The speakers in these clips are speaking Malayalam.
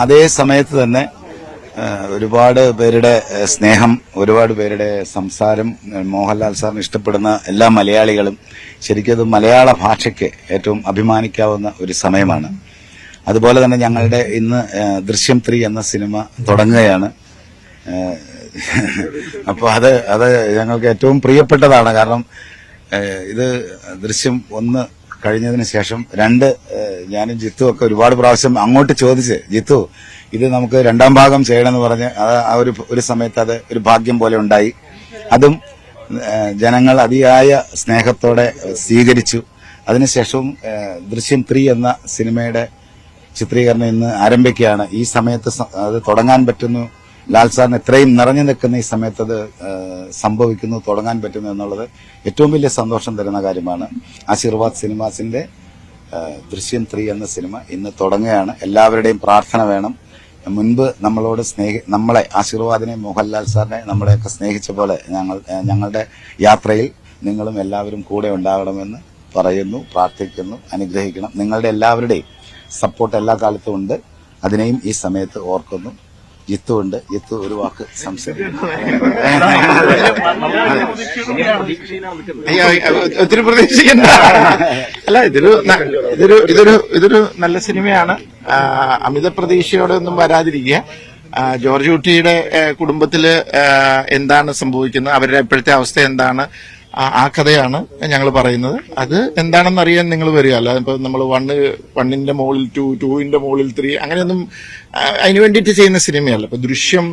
അതേ സമയത്ത് തന്നെ ഒരുപാട് പേരുടെ സ്നേഹം ഒരുപാട് പേരുടെ സംസാരം മോഹൻലാൽ സാറിന് ഇഷ്ടപ്പെടുന്ന എല്ലാ മലയാളികളും ശരിക്കും അത് മലയാള ഭാഷയ്ക്ക് ഏറ്റവും അഭിമാനിക്കാവുന്ന ഒരു സമയമാണ്. അതുപോലെ തന്നെ ഞങ്ങളുടെ ഇന്ന് ദൃശ്യം ത്രീ എന്ന സിനിമ തുടങ്ങുകയാണ്. അപ്പോൾ അത് അത് ഞങ്ങൾക്ക് ഏറ്റവും പ്രിയപ്പെട്ടതാണ്. കാരണം ഇത് ദൃശ്യം ഒന്ന് കഴിഞ്ഞതിന് ശേഷം രണ്ട് ഞാനും ജിത്തു ഒക്കെ ഒരുപാട് പ്രാവശ്യം അങ്ങോട്ട് ചോദിച്ച് ജിത്തു ഇത് നമുക്ക് രണ്ടാം ഭാഗം ചെയ്യണമെന്ന് പറഞ്ഞ് ആ ഒരു ഒരു സമയത്ത് അത് ഒരു ഭാഗ്യം പോലെ ഉണ്ടായി. അതും ജനങ്ങൾ അതിയായ സ്നേഹത്തോടെ സ്വീകരിച്ചു. അതിനുശേഷവും ദൃശ്യം ത്രീ എന്ന സിനിമയുടെ ചിത്രീകരണം ഇന്ന് ആരംഭിക്കുകയാണ്. ഈ സമയത്ത് അത് തുടങ്ങാൻ പറ്റുന്നു. ലാൽ സാറിന് ഇത്രയും നിറഞ്ഞു നിൽക്കുന്ന ഈ സമയത്ത് അത് സംഭവിക്കുന്നു തുടങ്ങാൻ പറ്റുന്നു എന്നുള്ളത് ഏറ്റവും വലിയ സന്തോഷം തരുന്ന കാര്യമാണ്. ആശീർവാദ് സിനിമാസിന്റെ ദൃശ്യം ത്രീ എന്ന സിനിമ ഇന്ന് തുടങ്ങുകയാണ്. എല്ലാവരുടെയും പ്രാർത്ഥന വേണം. മുൻപ് നമ്മളോട് സ്നേഹി നമ്മളെ ആശീർവാദിനെ മോഹൻലാൽ സാറിനെ നമ്മളെയൊക്കെ സ്നേഹിച്ച പോലെ ഞങ്ങൾ ഞങ്ങളുടെ യാത്രയിൽ നിങ്ങളും എല്ലാവരും കൂടെ ഉണ്ടാകണമെന്ന് പറയുന്നു പ്രാർത്ഥിക്കുന്നു അനുഗ്രഹിക്കണം. നിങ്ങളുടെ എല്ലാവരുടെയും സപ്പോർട്ട് എല്ലാ കാലത്തും ഉണ്ട്. അതിനെയും ഈ സമയത്ത് ഓർക്കുന്നു. ജിത്തു ഉണ്ട് ജിത്തു ഒരു വാക്ക് സംസാരിക്കും അല്ല ഇതൊരു ഇതൊരു ഇതൊരു ഇതൊരു നല്ല സിനിമയാണ്. അമിത പ്രതീക്ഷയോടെ ഒന്നും വരാതിരിക്കുക ജോർജ് കുട്ടിയുടെ കുടുംബത്തിൽ എന്താണ് സംഭവിക്കുന്നത്? അവരുടെ ഇപ്പോഴത്തെ അവസ്ഥ എന്താണ്? ആ- കഥയാണ് ഞങ്ങൾ പറയുന്നത്. അത് എന്താണെന്ന് അറിയാൻ നിങ്ങൾ വരിക. അല്ലാതെ ഇപ്പൊ നമ്മൾ വണ്ണ് വണ്ണിന്റെ മുകളിൽ ടു ടൂവിന്റെ മുകളിൽ ത്രീ അങ്ങനെയൊന്നും അതിന് വേണ്ടിയിട്ട് ചെയ്യുന്ന സിനിമയല്ല. ഇപ്പൊ ദൃശ്യം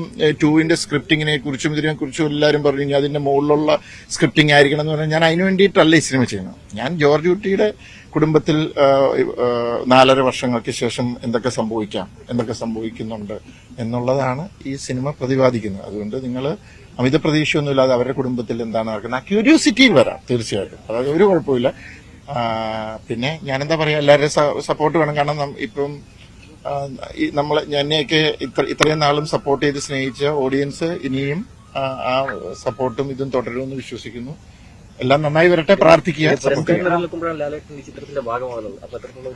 ടൂവിന്റെ സ്ക്രിപ്റ്റിങ്ങിനെ കുറിച്ചും ഇതിനെ കുറിച്ചും എല്ലാവരും പറഞ്ഞു കഴിഞ്ഞാൽ അതിന്റെ മുകളിലുള്ള സ്ക്രിപ്റ്റിംഗ് ആയിരിക്കണം എന്ന് പറഞ്ഞാൽ ഞാൻ അതിന് വേണ്ടിയിട്ടല്ല ഈ സിനിമ ചെയ്യുന്നത്. ഞാൻ ജോർജ് കുട്ടിയുടെ കുടുംബത്തിൽ നാലര വർഷങ്ങൾക്ക് ശേഷം എന്തൊക്കെ സംഭവിക്കാം എന്തൊക്കെ സംഭവിക്കുന്നുണ്ട് എന്നുള്ളതാണ് ഈ സിനിമ പ്രതിപാദിക്കുന്നത്. അതുകൊണ്ട് നിങ്ങൾ അമിത പ്രതീക്ഷയൊന്നുമില്ലാതെ അവരുടെ കുടുംബത്തിൽ എന്താണ് നടക്കുന്നത്? ആ ക്യൂരിയോസിറ്റിയിൽ വരാം തീർച്ചയായിട്ടും. അതായത് ഒരു കുഴപ്പമില്ല പിന്നെ ഞാനെന്താ പറയാ എല്ലാവരുടെയും സപ്പോർട്ട് വേണം. കാരണം ഇപ്പം നമ്മൾ എന്നെയൊക്കെ ഇത്ര ഇത്രയും നാളും സപ്പോർട്ട് ചെയ്ത് സ്നേഹിച്ച ഓഡിയൻസ് ഇനിയും ആ, സപ്പോർട്ടും ഇതും തുടരുമെന്ന് വിശ്വസിക്കുന്നു. എല്ലാം നന്നായി വരട്ടെ പ്രാർത്ഥിക്കുക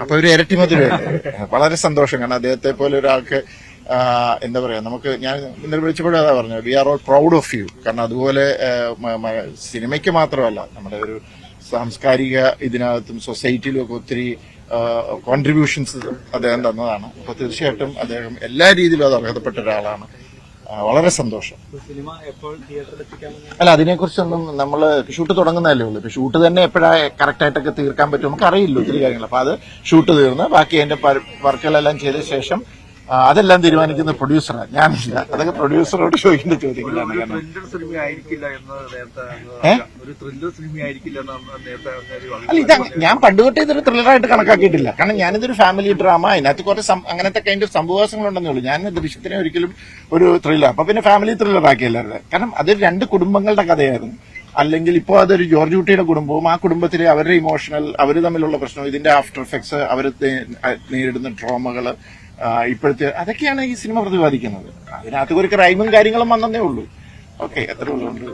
അപ്പൊ ഒരു ഇരട്ടി മധുരമല്ലേ? വളരെ സന്തോഷം. കാരണം അദ്ദേഹത്തെ പോലെ ഒരാൾക്ക് എന്താ പറയുക നമുക്ക് ഞാൻ ഇന്നലെ വിളിച്ചപ്പോഴും അതാ പറഞ്ഞത്. We are all proud of you കാരണം അതുപോലെ സിനിമയ്ക്ക് മാത്രമല്ല നമ്മുടെ ഒരു സാംസ്കാരിക ഇതിനകത്തും സൊസൈറ്റിയിലും ഒക്കെ ഒത്തിരി കോൺട്രിബ്യൂഷൻസ് അദ്ദേഹം തന്നതാണ്. അപ്പൊ തീർച്ചയായിട്ടും അദ്ദേഹം എല്ലാ രീതിയിലും അത് അർഹതപ്പെട്ട ഒരാളാണ്. വളരെ സന്തോഷം. അല്ല അതിനെക്കുറിച്ചൊന്നും നമ്മൾ ഷൂട്ട് തുടങ്ങുന്നതല്ലേ ഉള്ളൂ. ഇപ്പൊ ഷൂട്ട് തന്നെ എപ്പോഴാണ് കറക്റ്റായിട്ടൊക്കെ തീർക്കാൻ പറ്റും? നമുക്ക് അറിയില്ല ഒത്തിരി കാര്യങ്ങൾ. അപ്പൊ അത് ഷൂട്ട് തീർന്ന് ബാക്കി അതിന്റെ വർക്കുകളെല്ലാം ചെയ്ത ശേഷം അതെല്ലാം തീരുമാനിക്കുന്ന പ്രൊഡ്യൂസറാണ് ഞാനില്ല. അതൊക്കെ പ്രൊഡ്യൂസറോട് ചോദിക്കേണ്ട ചോദ്യങ്ങളാണ്. കാരണം ത്രില്ലർ സിനിമ ആയിരിക്കില്ല എന്ന് നേരത്തെ അങ്ങ് ഒരു ത്രില്ലർ സിനിമ ആയിരിക്കില്ല എന്ന് നേരത്തെ അങ്ങ് ഒരു അല്ല ഞാൻ പണ്ട് തൊട്ടേ ഇതൊരു ത്രില്ലറായിട്ട് കണക്കാക്കിയിട്ടില്ല. കാരണം ഞാനിതൊരു ഫാമിലി ഡ്രാമ അതിനകത്ത് കുറെ അങ്ങനത്തെ കൈൻഡ് ഓഫ് സംഭവവാസങ്ങളുണ്ടെന്നേ ഉള്ളൂ. ഞാൻ ദൃശ്യത്തിനെ ഒരിക്കലും ഒരു ത്രില്ലർ അപ്പൊ പിന്നെ ഫാമിലി ത്രില്ലർ ആക്കി എല്ലാവരുടെ കാരണം അത് രണ്ട് കുടുംബങ്ങളുടെ കഥയായിരുന്നു. അല്ലെങ്കിൽ ഇപ്പോൾ അതൊരു ജോർജ് കുട്ടിയുടെ കുടുംബവും ആ കുടുംബത്തിലെ അവരുടെ ഇമോഷണൽ അവർ തമ്മിലുള്ള പ്രശ്നം ഇതിന്റെ ആഫ്റ്റർ എഫക്ട്സ് അവർ നേരിടുന്ന ട്രോമകൾ ഇപ്പോഴത്തെ അതൊക്കെയാണ് ഈ സിനിമ പ്രതിപാദിക്കുന്നത്. അതിനകത്ത് ഒരു ക്രൈമും കാര്യങ്ങളും വന്നതേ ഉള്ളൂ. ഓക്കെ എത്ര ഉള്ളൂ.